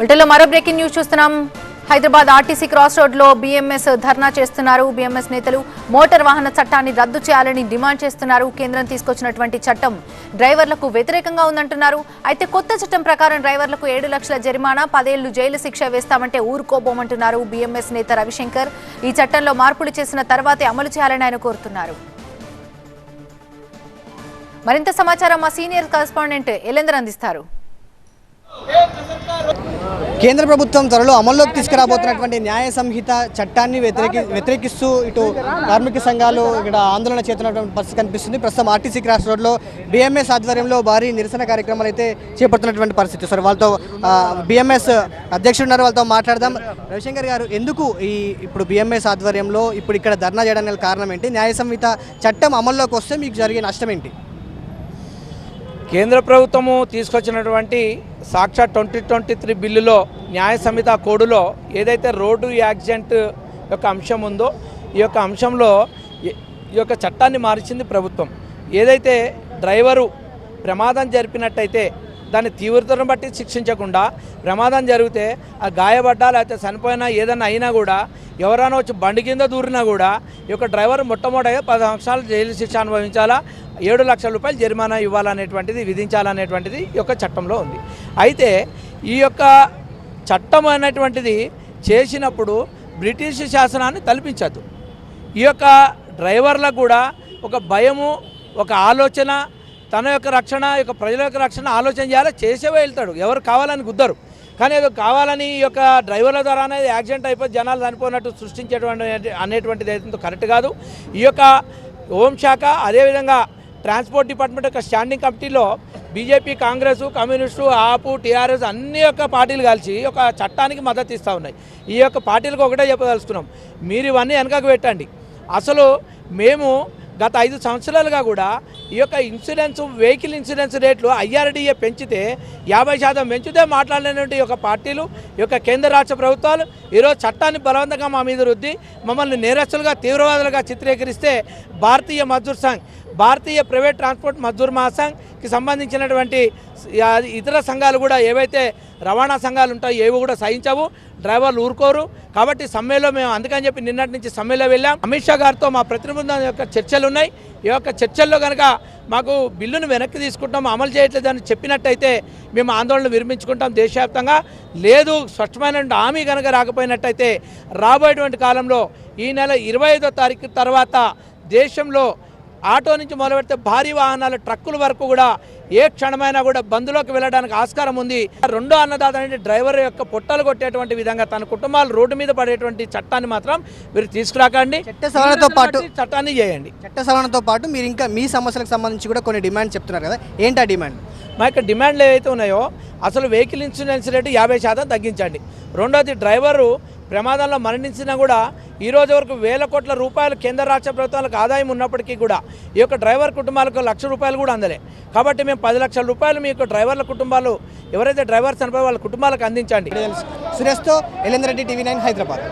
బులెటిన్లో మరో breaking news చూస్తున్నాం. హైదరాబాద్ ఆర్టీసీ క్రాస్ రోడ్లో బీఎంఎస్ ధర్నా చేస్తున్నారు. బీఎంఎస్ నేతలు మోటార్ వాహన చట్టాన్ని రద్దు చేయాలని డిమాండ్ చేస్తున్నారు. కేంద్రం తీసుకొచ్చినటువంటి చట్టం డ్రైవర్లకు వ్యతిరేకంగా ఉందంటున్నారు. అయితే కొత్త చట్టం ప్రకారం డ్రైవర్లకు ఏడు లక్షల జరిమానా పదేళ్ళు జైలు శిక్ష వేస్తామంటే ఊరుకోబోమంటున్నారు బీఎంఎస్ నేత రవిశంకర్. ఈ చట్టంలో మార్పులు చేసిన తర్వాతే అమలు చేయాలని ఆయన కోరుతున్నారు. మరింత సమాచారం మా సీనియర్ కరెస్పాండెంట్ ఎలేందర్ అందిస్తారు. కేంద్ర ప్రభుత్వం త్వరలో అమల్లోకి తీసుకురాబోతున్నటువంటి న్యాయ సంహిత చట్టాన్ని వ్యతిరేకి వ్యతిరేకిస్తూ ఇటు కార్మిక సంఘాలు ఇక్కడ ఆందోళన చేస్తున్నటువంటి పరిస్థితి కనిపిస్తుంది. ప్రస్తుతం ఆర్టీసీ క్రాస్ రోడ్లో బిఎంఎస్ ఆధ్వర్యంలో భారీ నిరసన కార్యక్రమాలు అయితే చేపడుతున్నటువంటి పరిస్థితి. సార్ వాళ్ళతో బిఎంఎస్ అధ్యక్షుడు ఉన్నారు వాళ్ళతో మాట్లాడదాం. రవిశంకర్ గారు ఎందుకు ఈ ఇప్పుడు బిఎంఎస్ ఆధ్వర్యంలో ఇప్పుడు ఇక్కడ ధర్నా చేయడానికి కారణం ఏంటి? న్యాయ సంహిత చట్టం అమల్లోకి వస్తే మీకు జరిగే నష్టం ఏంటి? కేంద్ర ప్రభుత్వము తీసుకొచ్చినటువంటి సాక్షాత్ ట్వంటీ ట్వంటీ త్రీ బిల్లులో న్యాయ సంహిత కోడులో ఏదైతే రోడ్డు యాక్సిడెంట్ యొక్క అంశం ఉందో ఈ యొక్క అంశంలో ఈ- ఈ యొక్క చట్టాన్ని మార్చింది ప్రభుత్వం. ఏదైతే డ్రైవరు ప్రమాదం జరిపినట్టయితే దాని తీవ్రతను బట్టి శిక్షించకుండా ప్రమాదం జరిగితే ఆ గాయపడ్డా లేకపోతే చనిపోయినా ఏదైనా అయినా కూడా ఎవరైనా వచ్చి బండి కింద దూరినా కూడా ఈ యొక్క డ్రైవర్ మొట్టమొదటిగా పది సంవత్సరాలు జైలు శిక్ష అనుభవించాలా ఏడు లక్షల రూపాయలు జరిమానా ఇవ్వాలనేటువంటిది విధించాలనేటువంటిది ఈ యొక్క చట్టంలో ఉంది. అయితే ఈ యొక్క చట్టం అనేటువంటిది చేసినప్పుడు బ్రిటిష్ శాసనాన్ని తలపించద్దు ఈ యొక్క డ్రైవర్లకు కూడా ఒక భయము ఒక ఆలోచన తన యొక్క రక్షణ యొక్క ప్రజల యొక్క రక్షణ ఆలోచన చేయాలి చేసే వెళ్తాడు. ఎవరు కావాలని గుద్దరు. కానీ ఏదో కావాలని ఈ యొక్క డ్రైవర్ల ద్వారా అనేది యాక్సిడెంట్ అయిపోయి జనాలు చనిపోయినట్టు సృష్టించేటువంటి అనేటువంటిది అయితే కరెక్ట్ కాదు. ఈ యొక్క హోంశాఖ అదేవిధంగా ట్రాన్స్పోర్ట్ డిపార్ట్మెంట్ యొక్క స్టాండింగ్ కమిటీలో బీజేపీ కాంగ్రెస్ కమ్యూనిస్టు ఆపు టీఆర్ఎస్ అన్ని యొక్క పార్టీలు కలిసి ఒక చట్టానికి మద్దతు ఇస్తూ ఉన్నాయి. ఈ యొక్క పార్టీలకు ఒకటే చెప్పదలుచుకున్నాం. మీరు ఇవన్నీ వెనకకు పెట్టండి. అసలు మేము గత ఐదు సంవత్సరాలుగా కూడా ఈ యొక్క ఇన్సూరెన్స్ వెహికల్ ఇన్సూరెన్స్ రేట్లు ఐఆర్డీఏ పెంచితే యాభై శాతం పెంచితే మాట్లాడినటువంటి యొక్క పార్టీలు ఈ యొక్క కేంద్ర రాష్ట్ర ప్రభుత్వాలు ఈరోజు చట్టాన్ని బలవంతంగా మా మీద రుద్ది మమ్మల్ని నేరస్తులుగా తీవ్రవాదులుగా చిత్రీకరిస్తే భారతీయ మజ్దూర్ సంఘ్ భారతీయ ప్రైవేట్ ట్రాన్స్పోర్ట్ మజ్దూర్ మహాసంఘ్కి సంబంధించినటువంటి ఇతర సంఘాలు కూడా ఏవైతే రవాణా సంఘాలు ఉంటాయో ఏవి కూడా సహించవు. డ్రైవర్లు ఊరుకోరు. కాబట్టి సమ్మెలో మేము అందుకని చెప్పి నిన్నటి నుంచి సమ్మెలో వెళ్ళాం. అమిత్ షా గారితో మా ప్రతినిధుల యొక్క చర్చలు ఉన్నాయి. ఈ యొక్క చర్చల్లో కనుక మాకు బిల్లును వెనక్కి తీసుకుంటాం అమలు చేయట్లేదని చెప్పినట్టయితే మేము ఆందోళన విరమించుకుంటాం దేశవ్యాప్తంగా. లేదు స్వచ్ఛమైన హామీ కనుక రాకపోయినట్టయితే రాబోయేటువంటి కాలంలో ఈ నెల ఇరవై ఐదో తారీఖు తర్వాత దేశంలో ఆటో నుంచి మొదలుపెడితే భారీ వాహనాలు ట్రక్కుల వరకు కూడా ఏ క్షణమైనా కూడా బంద్లోకి వెళ్ళడానికి ఆస్కారం ఉంది. రెండో అన్నదాత అనేది డ్రైవర్ యొక్క పొట్టలు కొట్టేటువంటి విధంగా తన కుటుంబాలు రోడ్డు మీద పడేటువంటి చట్టాన్ని మాత్రం మీరు తీసుకురాకండి. చట్ట సవరణతో పాటు చట్టాన్ని చేయండి. చట్ట సవరణతో పాటు మీరు ఇంకా మీ సమస్యలకు సంబంధించి కూడా కొన్ని డిమాండ్ చెప్తున్నారు కదా. ఏంటి ఆ డిమాండ్? మా యొక్క డిమాండ్లు ఏవైతే ఉన్నాయో అసలు వెహికల్ ఇన్సూరెన్స్ రేటు యాభై శాతం తగ్గించండి. రెండోది డ్రైవరు ప్రమాదంలో మరణించినా కూడా ఈ రోజు వరకు వేల కోట్ల రూపాయలు కేంద్ర రాష్ట్ర ప్రభుత్వాలకు ఆదాయం ఉన్నప్పటికీ కూడా ఈ యొక్క డ్రైవర్ కుటుంబాలకు లక్ష రూపాయలు కూడా అందలే. కాబట్టి మేము పది లక్షల రూపాయలు మీ యొక్క డ్రైవర్ల కుటుంబాలు ఎవరైతే డ్రైవర్స్ చనిపోయి వాళ్ళ కుటుంబాలకు అందించండి. సురేష్తో ఎలేందర్ రెడ్డి టీవీ నైన్ హైదరాబాద్.